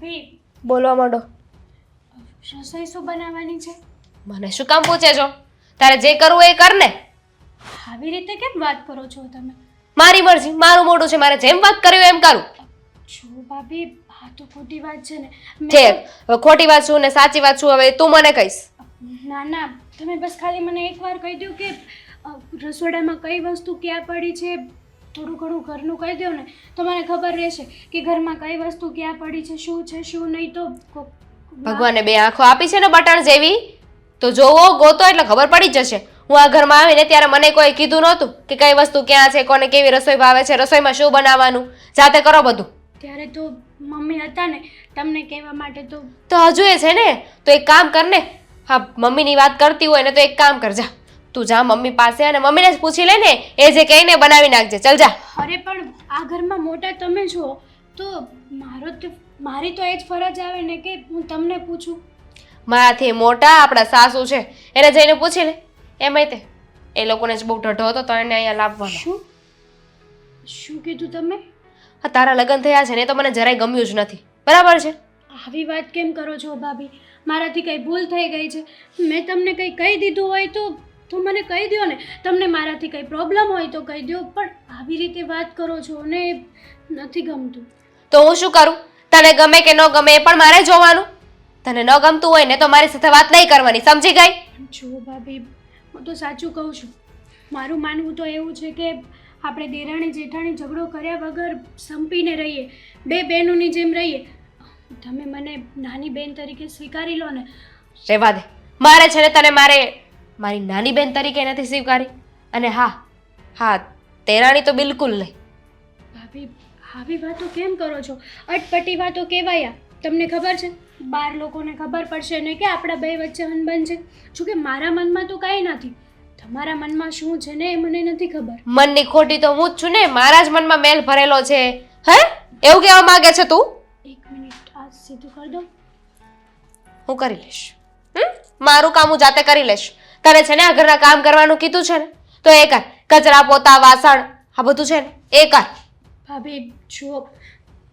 ભાભી બોલવા માંડો. રસોઈ શું બનાવવાની છે? મને શું કામ પૂછે છો? તારે જે કરવું એ કર ને. આવી રીતે કેમ વાત કરો છો તમે? મારી મરજી મારું મોઢું છે મારે જેમ વાત કરવી એમ કરું. જો ભાભી આ તો ખોટી વાત છે ને. છે ખોટી વાત શું ને સાચી વાત શું હવે તું મને કહીશ. ના ના તમે બસ ખાલી મને એકવાર કહી દો કે રસોડામાં કઈ વસ્તુ ક્યાં પડી છે? થોડું ઘણું ઘરનું કહી દો ને તો મને ખબર રહેશે કે ઘરમાં કઈ વસ્તુ ક્યાં પડી છે શું છે શું નહીં તો ભગવાને બે આંખો આપી છે ને બટણ જેવી? તો જોવો ગોતો એટલે ખબર પડી જશે. હું આ ઘરમાં આવીને ત્યારે મને કોઈ કીધું નહોતું કે કઈ વસ્તુ ક્યાં છે કોને કેવી રસોઈ ભાવે છે રસોઈમાં શું બનાવવાનું? જાતે કરો બધું. ત્યારે તો મમ્મી હતા ને તમને કહેવા માટે તો તો હજુ એ છે ને તો એક કામ કર ને. હા મમ્મીની વાત કરતી હોય ને તો એક કામ કર જા. તું જા મમ્મી પાસે અને મમ્મીને જ પૂછી લે ને એ જે કહીને બનાવી નાખજે. ચલ જા. અરે પણ આ ઘરમાં મોટા તમે છો તો મારો તો મારી તો એ જ ફરજ આવે ને કે હું તમને પૂછું. મારાથી મોટા આપણા સાસુ છે એને જઈને પૂછી લે. એમ તે. એ લોકોને જ બહુ ઢઢો હતો તો એને અહીંયા લાવવાનો. શું? શું કીધું તમે? આ તારા લગ્ન થયા છે ને તો મને જરાય ગમ્યું જ નથી. બરાબર છે? આવી વાત કેમ કરો છો ભાભી? મારાથી કંઈ ભૂલ થઈ ગઈ છે. મેં તમને કંઈ કહી દીધું હોય તો તો મને કહી દો ને તમને મારાથી કંઈ પ્રોબ્લેમ હોય તો કહી દો પણ આવી રીતે વાત કરો છો ને નથી ગમતું. તો હું શું કરું? તને ગમે કે ન ગમે એ પણ મારે જોવાનું. તને ન ગમતું હોય ને તો મારી સાથે વાત નહીં કરવાની સમજી ગઈ? જો ભાભી હું તો સાચું કહું છું. મારું માનવું તો એવું છે કે આપણે દેરાણી જેઠાણી ઝઘડો કર્યા વગર સંપીને રહીએ બે બહેનોની જેમ રહીએ. તમે મને નાની બેન તરીકે સ્વીકારી લો ને. રહેવા દે. મારે છે ને તને મારે મારી નાની બહેન તરીકે નથી સ્વીકારી. અને હા હા તેરાણી તો બિલકુલ નહીં. ભાભી આવી વાતો કેમ કરો છો? અટપટી વાતો કહેવાયા. તમને ખબર છે? બાર લોકોને ખબર પડશે ને કે આપણા બે વચ્ચે અનબન છે. જોકે મારા મનમાં તો કાંઈ નથી. તમારા મનમાં શું છે ને એ મને નથી ખબર. મનની ખોટી તો હું જ છું ને. મારા જ મનમાં મેલ ભરેલો છે. હે? એવું કહેવા માંગે છે તું? એક મિનિટ આ સીધું કરી દો. હું કરી લઈશ? મારું કામ હું જાતે કરી લઈશ. તને છે ને આ ઘરના કામ કરવાનું કીધું છે ને? તો એ કર કચરા પોતા વાસણ આ બધું છે ને? એ કર ભાભી જુઓ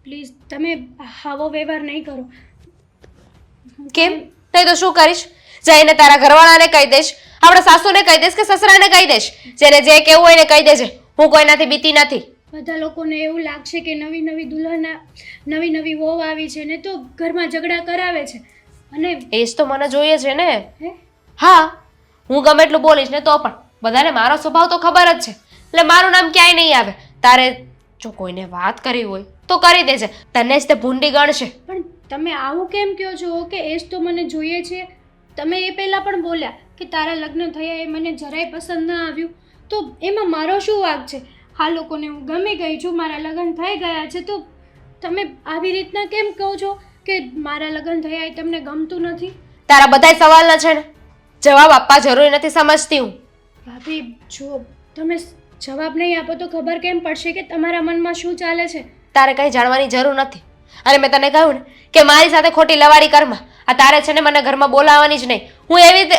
પ્લીઝ તમે આવો વ્યવહાર નહીં કરો. કેમ? તે તો શું કરીશ? જઈને તારા ઘરવાળાને કહી દઈશ આપણા સાસુને કહી દઈશ કે સસરાને કહી દઈશ? જેને જે કહેવું હોય ને કહી દેજે. હું કોઈનાથી બીતી નથી. બધા લોકોને એવું લાગશે કે નવી નવી દુલ્હન નવી નવી વહુ આવી છે ને તો ઘરમાં ઝઘડા કરાવે છે. અને એ જ તો મને જોઈએ છે ને. હે. હા ગમે એટલું બોલીશ ને તો પણ. બધાને મારો સ્વભાવ તો ખબર જ છે. એટલે મારું નામ ક્યાંય નહીં આવે. તારે જો કોઈને વાત કરી હોય તો કરી દેજે. તને જ તે ભૂંડી ગણશે. પણ તમે આવું કેમ કહો છો? કે એ જ તો મને જોઈએ છે. તમે એ પહેલાં પણ બોલ્યા કે તારા લગ્ન થયા એ મને જરાય પસંદ ના આવ્યું. તો એમાં મારો શું વાગ છે? આ લોકોને હું ગમી ગઈ છું મારા લગ્ન થઈ ગયા છે તો તમે આવી રીતના કેમ કહો છો કે મારા લગ્ન થયા એ તમને ગમતું નથી? તારા બધાય સવાલના છે ને. જવાબ આપવા જરૂરી નથી સમજતી હું. ભાભી જો તમે જવાબ નહીં આપો તો ખબર કેમ પડશે કે તમારા મનમાં શું ચાલે છે? તારે કંઈ જાણવાની જરૂર નથી. અને મેં તને કહ્યું ને કે મારી સાથે ખોટી લવાડી કરમાં. આ તારે છે ને મને ઘરમાં બોલાવવાની જ નહીં. હું એવી રીતે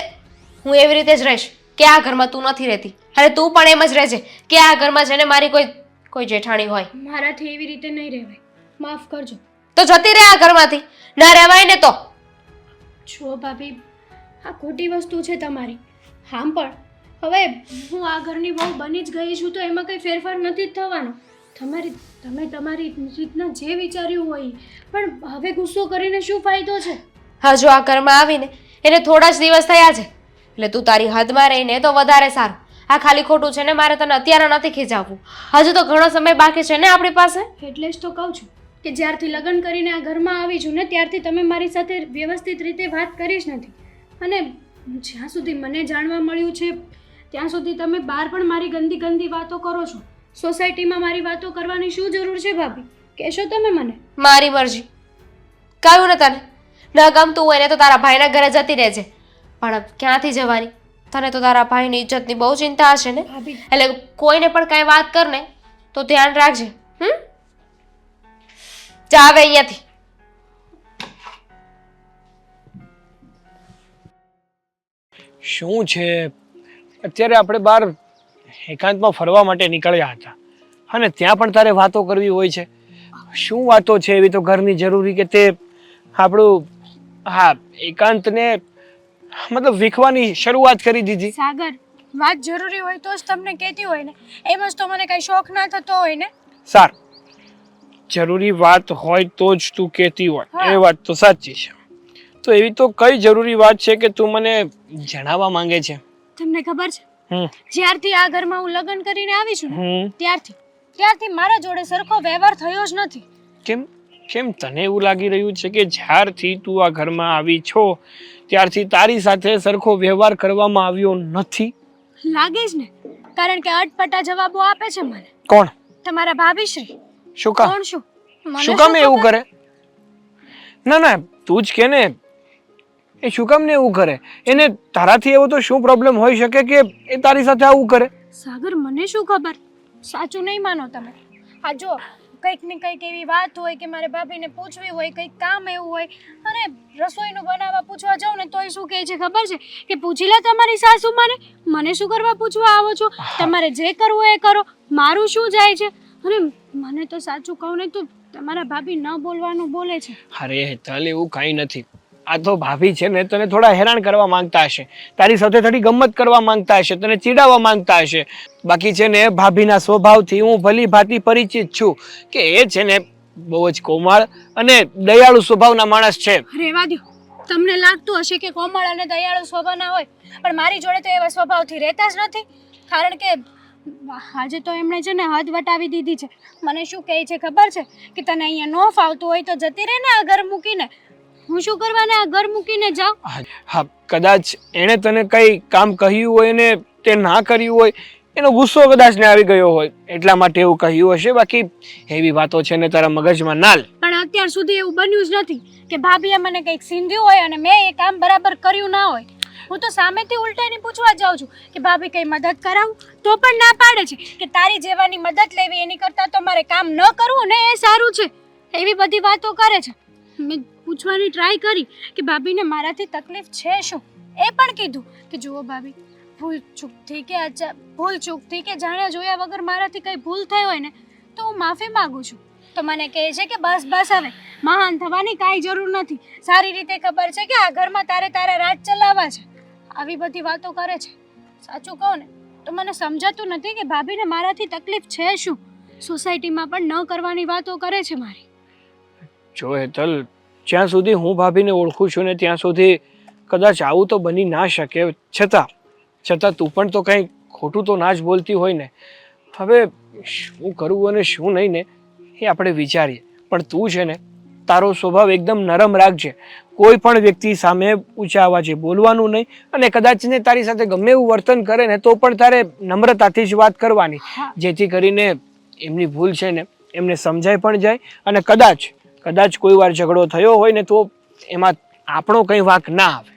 હું એવી રીતે જ રહીશ કે આ ઘરમાં તું નથી રહેતી. અને તું પણ એમ જ રહેજે કે આ ઘરમાં છે ને મારી કોઈ કોઈ જેઠાણી હોય. મારાથી એવી રીતે નહીં રહેવાય. માફ કરજો. તો જતી રહે આ ઘરમાંથી. ના રહેવાય ને તો. છો ભાભી આ ખોટી વસ્તુ છે તમારી. હામ પણ. હવે હું આ ઘરની બહુ બની જ ગઈ છું તો એમાં કંઈ ફેરફાર નથી જ થવાનો. તમારી તમે તમારી રીતના જે વિચાર્યું હોય પણ હવે ગુસ્સો કરીને શું ફાયદો છે? હા જો આ ઘરમાં આવીને એને થોડા જ દિવસ થયા છે. એટલે તું તારી હદમાં રહીને તો વધારે સારું. આ ખાલી ખોટું છે ને મારે તને અત્યારે નથી ખીજાવવું. હજુ તો ઘણો સમય બાકી છે ને આપણી પાસે? એટલે જ તો કહું છું કે જ્યારથી લગ્ન કરીને આ ઘરમાં આવી છું ને ત્યારથી તમે મારી સાથે વ્યવસ્થિત રીતે વાત કરી જ નથી. અને જ્યાં સુધી મને જાણવા મળ્યું છે ત્યાં સુધી તમે બહાર પણ મારી ગંદી ગંદી વાતો કરો છો. સોસાયટીમાં મારી વાતો કરવાની શું જરૂર છે ભાભી? કહેશો તમે મને? મારી મરજી. કહ્યું ને તને? ન ગમતું હોય ને તો તારા ભાઈના ઘરે જતી રહેજે. પણ ક્યાંથી જવાની? તને તો તારા ભાઈની ઇજ્જતની બહુ ચિંતા હશે ને? એટલે કોઈને પણ કાંઈ વાત કર ને તો ધ્યાન રાખજે હમ? જાવે અહીંયાથી. શું છે? અત્યારે આપણે બહાર એકાંતમાં ફરવા માટે નીકળ્યા હતા. અને ત્યાં પણ તારે વાતો કરવી હોય છે. શું વાતો છે એવી તો ઘરની જરૂરી કે તે આપણું હા એકાંતને મતલબ વીખવાની શરૂઆત કરી દીધી? સાગર વાત જરૂરી હોય તો જ તમને કહેતી હોય ને. એમ જ તો મને કઈ શોખ ના થતો હોય ને. સાર. જરૂરી વાત હોય તો જ તું કહેતી હોય. એ વાત તો સાચી છે. તો એવી તો કઈ જરૂરી વાત છે કે તું મને જણાવવા માંગે છે? તમને ખબર છે? જ્યારથી આ ઘરમાં હું લગ્ન કરીને આવી છું ત્યારથી ત્યારથી મારા જોડે સરખો વ્યવહાર થયો જ નથી. કેમ કેમ તને એવું લાગી રહ્યું છે કે જ્યારથી તું આ ઘરમાં આવી છો ત્યારથી તારી સાથે સરખો વ્યવહાર કરવામાં આવ્યો નથી? લાગે જ ને કારણ કે અટપટા જવાબો આપે છે મને. કોણ? તમારા ભાભી શ્રી શું કામ? કોણ શું? શું કામ એવું કરે? ના ના તું જ કે ને એ શું કામ ને એવું કરે? એને તારાથી એવો તો શું પ્રોબ્લેમ હોઈ શકે કે એ તારી સાથે આવું કરે? સાગર મને શું ખબર? સાચું નહીં માનો તમે. આ જો કંઈક ને કંઈક એવી વાત હોય કે મારે ભાભીને પૂછવી હોય કંઈક કામ એવું હોય અને રસોઈનું બનાવવા પૂછવા જાઉં ને તોય શું કહે છે? ખબર છે કે પૂછી લે તમારી સાસુ મને? મને શું કરવા પૂછવા આવો છો? તમારે જે કરવું એ કરો. મારું શું જાય છે? અને મને તો સાચું કહું ને તો તમારા ભાભી ન બોલવાનું બોલે છે. અરે હેતલ એવું કાંઈ નથી. આ તો ભાભી છે ને તને થોડા હેરાન કરવા માંગતા હશે. તારી સાથે થોડી ગમત કરવા માંગતા હશે, તને ચીડાવવા માંગતા હશે. બાકી છે ને ભાભીના સ્વભાવથી હું ભલી ભાતી પરિચિત છું કે એ છે ને બહુ જ કોમળ અને દયાળુ સ્વભાવના માણસ છે. રેવા દો તમને લાગતું હશે કે કોમળ અને દયાળુ સ્વભાવના હોય, પણ મારી જોડે તો એવા સ્વભાવથી રહેતા જ નથી. કારણ કે આજે તો એમણે છે ને હદ વટાવી દીધી છે. મને શું કહે છે ખબર છે? કે તને અહીંયા ન ફાવતું હોય તો જતી રહે ને આ ઘર મૂકીને. હું શું કરવાને આ ઘર મૂકીને જાઉં? હા કદાચ એણે તને કઈ કામ કહ્યું હોય ને તે ના કર્યું હોય એનો ગુસ્સો કદાચ ને આવી ગયો હોય એટલા માટે એવું કહ્યું હશે. બાકી એવી વાતો છે ને તારા મગજમાં ના લે પણ અત્યાર સુધી એવું બન્યું જ નથી કે ભાભીએ મને કંઈક સીંધ્યું હોય અને મેં એ કામ બરાબર કર્યું ના હોય. હું તો સામેથી ઉલટાઈને પૂછવા જાઉં છું કે ભાભી કઈ મદદ કરાવું? તો પણ ના પાડે છે કે તારી જેવાની મદદ લેવી એની કરતાં તો મારે કામ ન કરવું ને એ સારું છે. એવી બધી વાતો કરે છે. પૂછવાની ટ્રાય કરી કે ભાભીને મારાથી તકલીફ છે શું? એ પણ કીધું કે જુઓ ભાભી, ભૂલ ચૂકથી કે અચા ભૂલ ચૂકથી કે જાણ્યા જોયા વગર મારાથી કંઈ ભૂલ થઈ હોય ને, તો હું માફી માગું છું. તો મને કહે છે કે બસ બસ હવે, મહાન થવાની કાંઈ જરૂર નથી. સારી રીતે ખબર છે કે આ ઘરમાં તારે તારા રાજ ચલાવવા છે. આવી બધી વાતો કરે છે. સાચું કહું ને, તો મને સમજાતું નથી કે ભાભીને મારાથી તકલીફ છે શું? સોસાયટીમાં પણ ન કરવાની વાતો કરે છે મારી. જો હેતલ જ્યાં સુધી હું ભાભીને ઓળખું છું ને ત્યાં સુધી કદાચ આવું તો બની ના શકે. છતાં છતાં તું પણ તો કંઈ ખોટું તો ના જ બોલતી હોય ને. હવે શું કરવું અને શું નહીં ને એ આપણે વિચારીએ. પણ તું છે ને તારો સ્વભાવ એકદમ નરમ રાખજે. કોઈ પણ વ્યક્તિ સામે ઊંચા અવાજે બોલવાનું નહીં અને કદાચ ને તારી સાથે ગમે એવું વર્તન કરે ને તો પણ તારે નમ્રતાથી જ વાત કરવાની. જેથી કરીને એમની ભૂલ છે ને એમને સમજાય પણ જાય અને કદાચ કદાચ કોઈ વાર ઝઘડો થયો હોય ને તો એમાં આપણો કંઈ વાંક ના આવે.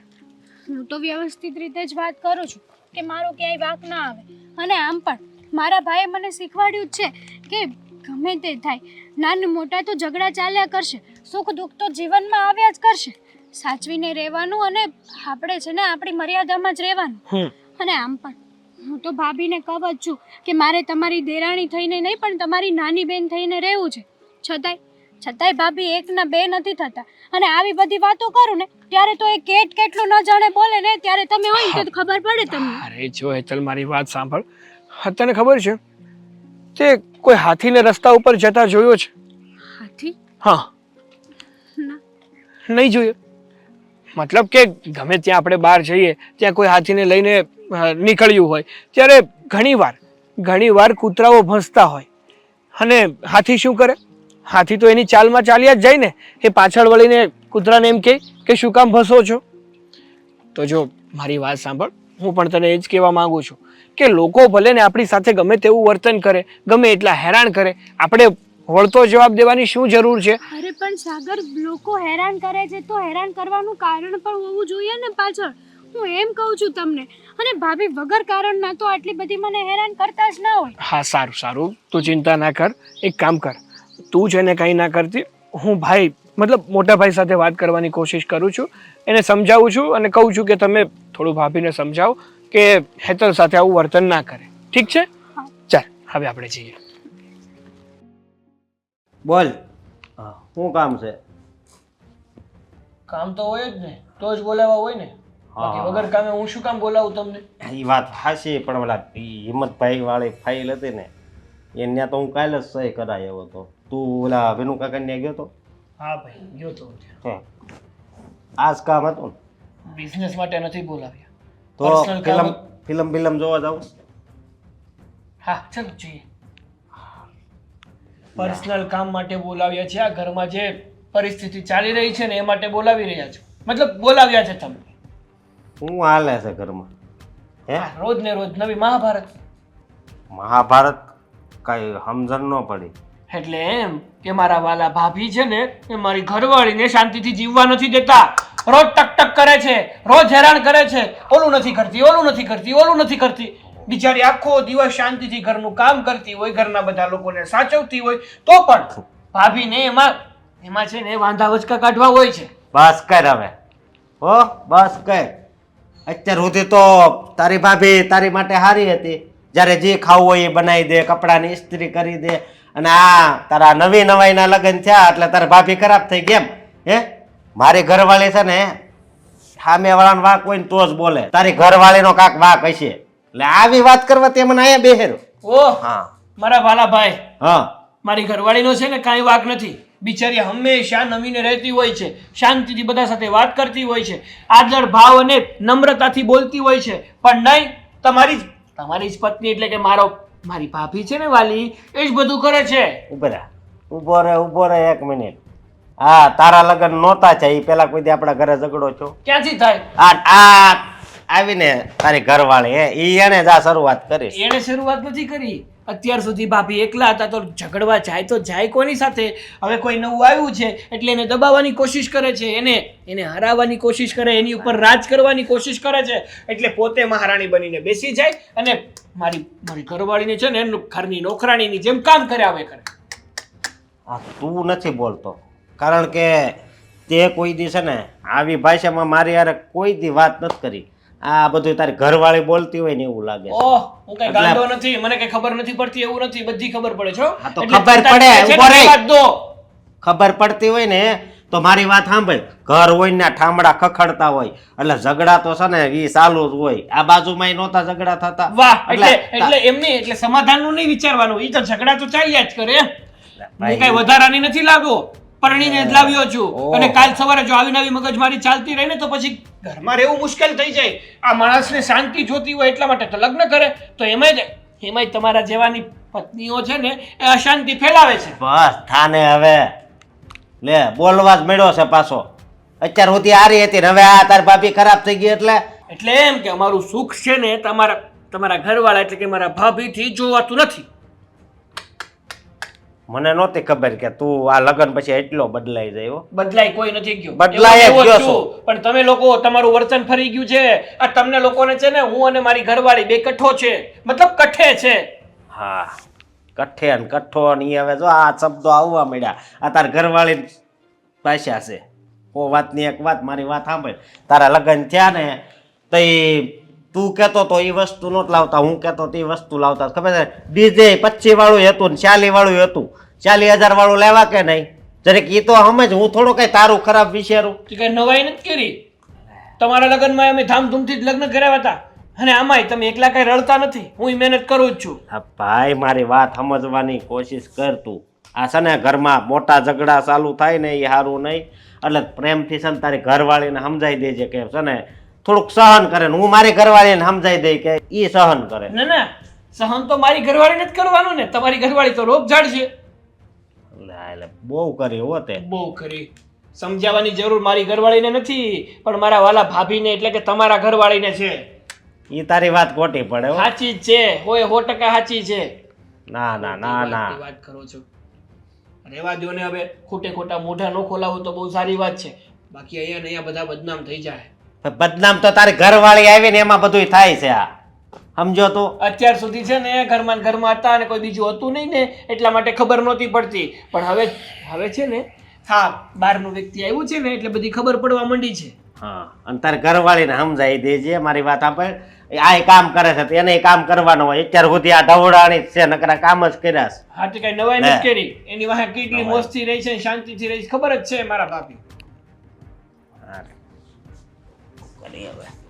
હું તો વ્યવસ્થિત રીતે જ વાત કરું છું કે મારો ક્યાંય વાંક ના આવે. અને આમ પણ મારા ભાઈએ મને શીખવાડ્યું છે કે ગમે તે થાય નાનું મોટા તો ઝઘડા ચાલ્યા કરશે સુખ દુઃખ તો જીવનમાં આવ્યા જ કરશે. સાચવીને રહેવાનું અને આપણે છે ને આપણી મર્યાદામાં જ રહેવાનું. અને આમ પણ હું તો ભાભીને કહું જ છું કે મારે તમારી દેરાણી થઈને નહીં પણ તમારી નાની બેન થઈને રહેવું છે. છતાંય છતાંય ભાભી એકના બે નથી થતા. અને આવી બધી વાતો કરું ને ત્યારે તો એ કેટ કેટલું ન જાણે બોલે ને ત્યારે તમે હોય ને તો ખબર પડે તમને. અરે જો હેતલ મારી વાત સાંભળ. તને ખબર છે? તે કોઈ હાથીને રસ્તા ઉપર જતા જોયો છે? હાથી? હા. ના. નહીં જોયો? મતલબ કે ગમે ત્યાં આપણે બહાર જઈએ ત્યાં કોઈ હાથીને લઈને નીકળ્યું હોય. ત્યારે ઘણીવાર ઘણીવાર કૂતરાઓ ભસતા હોય. અને હાથી શું કરે? હાથી તો એની ચાલમાં ચાલ્યા જ જાય ને. એ પાછળ વળીને કૂતરાને એમ કહે કે શું કામ ભસો છો? તો જો મારી વાત સાંભળ. હું પણ તને એ જ કહેવા માંગુ છું કે લોકો ભલે ને આપણી સાથે ગમે તેવું વર્તન કરે ગમે એટલા હેરાન કરે આપણે વળતો જવાબ દેવાની શું જરૂર છે? અરે પણ સાગર લોકો હેરાન કરે છે તો હેરાન કરવાનું કારણ પણ હોવું જોઈએ ને પાછળ. હું એમ કહું છું તમને અને ભાભી વગર કારણના તો આટલી બધી મને હેરાન કરતા જ ના હોય. હા સારું સારું. તું ચિંતા ના કર. એક કામ કર. તું છે ને કંઈ ના કરતી હું ભાઈ મતલબ મોટા ભાઈ સાથે વાત કરવાની કોશિશ કરું છું એને સમજાવું છું અને કહું છું કે તમે થોડું ભાભીને સમજાવો કે હેતલ સાથે આવું વર્તન ના કરે. ઠીક છે? ચાલ હવે આપણે જઈએ. બોલ. શું કામ છે? કામ તો હોય જ ને તો જ બોલાવા હોય ને. બાકી વગર કામે હું શું કામ બોલાવું તમને? એ વાત હાશી પણ ઓલા હિંમતભાઈ વાળી ફાઇલ હતી ને એને તો હું કાલે જ સહી કરાય એવો તો તું ઓલા વિનુ કાકાને ગયો તો? હા ભાઈ ગયો તો હા. આ જ કામ હતું બિઝનેસ માટે નથી બોલાવ્યા. તો Personal કામ ફિલ્મ ફિલ્મ ફિલ્મ જોવા જાવ? હા ચલો જોઈએ. પર્સનલ કામ માટે બોલાવ્યા છે આ ઘરમાં જે પરિસ્થિતિ ચાલી રહી છે ને એ માટે બોલાવી રહ્યા છો. મતલબ બોલાવ્યા છે તમે હું હાલે છે ઘરમાં? હે? હા, રોજ ને રોજ નવી મહાભારત. મહાભારત કઈ સમજણ ન પડી. એટલે એમ કે મારા વાલા ભાભી છે ને, એ મારી ઘરવાળીને શાંતિથી જીવવા નથી દેતા. રોજ ટક ટક કરે છે, રોજ હેરાન કરે છે. ઓલું નથી કરતી, ઓલું નથી કરતી, ઓલું નથી કરતી. બિચારી આખો દિવસ શાંતિથી ઘરનું કામ કરતી હોય, ઘરના બધા લોકોને સાચવતી હોય, તો પણ ભાભીને એમાં એમાં છે ને વાંધા વચકા કાઢવા હોય છે. બસ કર હવે. હો, બસ કર. અત્યાર સુધી તો તારી ભાભી તારી માટે સારી હતી. જ્યારે જે ખાવું હોય એ બનાવી દે, કપડાની ઇસ્ત્રી કરી દે અને આ તારા નવી નવાઈના લગ્ન થયા એટલે તારા ભાભી ખરાબ થઈ કેમ હે? મારી ઘરવાળી છે ને સામેવાળાનો વાંક હોય ને તો જ બોલે. તારી ઘરવાળીનો કાંક વાંક હશે. એટલે આવી વાત કરવા તે મને અહીંયા બેહેરો. ઓહ હા. મારા વાલા ભાઈ હા. મારી ઘરવાળીનો છે ને કાંઈ વાક નથી. બિચારી હંમેશા નમીને રહેતી હોય છે શાંતિથી બધા સાથે વાત કરતી હોય છે આદર ભાવ અને નમ્રતાથી બોલતી હોય છે. પણ નહીં તમારી જ તમારી જ પત્ની એટલે કે મારો મારી ભાભી છે ને વાલી એ જ બધું કરે છે. ઊભો રહે. ઊભો રહે ઊભો રહે એક મિનિટ. હા તારા લગ્ન નહોતા છે એ પેલા કોઈ દી આપણા ઘરે ઝઘડો છો ક્યાંથી થાય? આ આ આવીને તારી ઘરવાળી હે ઈ એને જ આ શરૂઆત કરી એણે શરૂઆત નથી કરી? અત્યાર સુધી ભાભી એકલા હતા તો ઝઘડવા જાય તો જાય કોની સાથે? હવે કોઈ નવું આવ્યું છે એટલે એને દબાવવાની કોશિશ કરે છે, એને એને હરાવવાની કોશિશ કરે, એની ઉપર રાજ કરવાની કોશિશ કરે છે, એટલે પોતે મહારાણી બનીને બેસી જાય અને મારી મારી ઘરવાળીને છે ને એનું ઘરની નોકરાણીની જેમ કામ કર્યા કરે. આ તું નથી બોલતો, કારણ કે તે કોઈ દી છે ને આવી ભાષામાં મારી યાર કોઈ દી વાત નથી કરી. આ બધું તારી ઘરવાળી બોલતી હોય ને એવું લાગે ઓહ હું કઈ ગાંડો નથી મને કઈ ખબર નથી પડતી એવું નથી બધી ખબર પડે છો હા, તો ખબર પડે, રહી. દો. ખબર પડતી હોય ને તો મારી વાત સાંભળ. ઘર હોય ને ઠામડા ખખડતા હોય એટલે ઝઘડા તો છે ને એ ચાલુ જ હોય. આ બાજુમાં નહોતા ઝઘડા થતા. વાહ એટલે એટલે એમને એટલે સમાધાનનું નહીં વિચારવાનું એ તો ઝઘડા તો ચાલ્યા જ કરે. કઈ વધારાની નથી લાગો. પરણીને જ લાવ્યો છું. અને કાલ સવારે જો આવી નવી મગજમારી ચાલતી રહે ને તો પછી ઘરમાં રહેવું મુશ્કેલ થઈ જાય. આ માણસને શાંતિ જોતી હોય એટલા માટે તો લગ્ન કરે. તો એમાંય જ- એમાંય તમારા જેવાની પત્નીઓ છે ને એ અશાંતિ ફેલાવે છે. બસ થાને હવે. લે બોલવા જ મળ્યો છે પાછો. અત્યાર સુધી આરી હતી ને હવે આ તાર ભાભી ખરાબ થઈ ગઈ એટલે? એટલે એમ કે અમારું સુખ છે ને તમારા તમારા ઘરવાળા એટલે કે મારા ભાભીથી જોવાતું નથી. મને નહોતી ખબર કે તું આ લગ્ન પછી એટલો બદલાઈ જાય હો. બદલાય કોઈ નથી ગયું. બદલાય ગયો છું. પણ તમે લોકો તમારું વર્તન ફરી ગયું છે. આ તમને લોકોને છે ને હું અને મારી ઘરવાળી બે કઠો છે. મતલબ કઠે છે. હા કઠે અને કઠો ને હવે જો આ શબ્દો આવવા મળ્યા આ તાર ઘરવાળી ભાષા છે. ઓ વાતની એક વાત મારી વાત સાંભળ. તારા લગ્ન થયા ને તો ઈ તું કહેતો તો એ વસ્તુ નહોત લાવતા હું કહેતો તે એ વસ્તુ લાવતા. ખબર છે? ડીજે પચીસ વાળું હતું ને ચાલી વાળું હતું. ચાલી હજાર વાળું લેવા કે નહીં? જરેક એ તો સમજ હું થોડું કઈ તારું ખરાબ વિચારું. કઈ નવાઈ નથી કરી. તમારા લગ્નમાં અમે ધામધૂમથી જ લગ્ન કર્યા હતા. અને આમાંય તમે એકલા કઈ રડતા નથી. હું મહેનત કરું જ છું. હા ભાઈ મારી વાત સમજવાની કોશિશ કર તું. આ છે ને ઘરમાં મોટા ઝઘડા ચાલુ થાય ને એ સારું નહીં. એટલે પ્રેમથી છે ને તારી ઘરવાળીને સમજાવી દેજે કે છે ને થોડુંક સહન કરે ને હું મારી ઘરવાળીને સમજાઈ દઈ કે એ સહન કરે. ના ના સહન તો મારી ઘરવાળીને જ કરવાનું ને તમારી ઘરવાળી તો રોગ ઝાડ છે એટલે બહુ કરી હો તે. બહુ કરી. સમજાવવાની જરૂર મારી ઘરવાળીને નથી પણ મારા વાલા ભાભીને એટલે કે તમારા ઘરવાળીને છે. એ તારી વાત ખોટી પડે હો. સાચી જ છે હોય સો ટકા સાચી છે. ના ના ના ના. વાત કરો છો. રેવા દો ને હવે ખોટે ખોટા મોઢા ન ખોલાવો તો બહુ સારી વાત છે. બાકી અહીંયા ને અહીંયા બધા બદનામ થઈ જાય. બદનામ તો તારી ઘરવાળી આવી ને એમાં બધું થાય છે આ. સમજો તો? અત્યાર સુધી છે ને ઘરમાં ને ઘરમાં હતા અને કોઈ બીજું હતું નહીં ને એટલા માટે ખબર નહોતી પડતી. પણ હવે હવે છે ને હા બહારનું વ્યક્તિ આવ્યું છે ને એટલે બધી ખબર પડવા માંડી છે. હા અને તારે ઘરવાળીને સમજાવી દેજે મારી વાત આપણે આ કામ કરે છે એને કામ કરવાનું હોય. અત્યાર સુધી આ ઢવડાણી જ છે નકરા કામ જ કર્યા છે. હા તો કઈ નવાઈ નથી કરી. એની વાહે કેટલી. મોજથી રહી છે શાંતિથી રહી છે ખબર જ છે મારા ભાભી. હાલ કરી હવે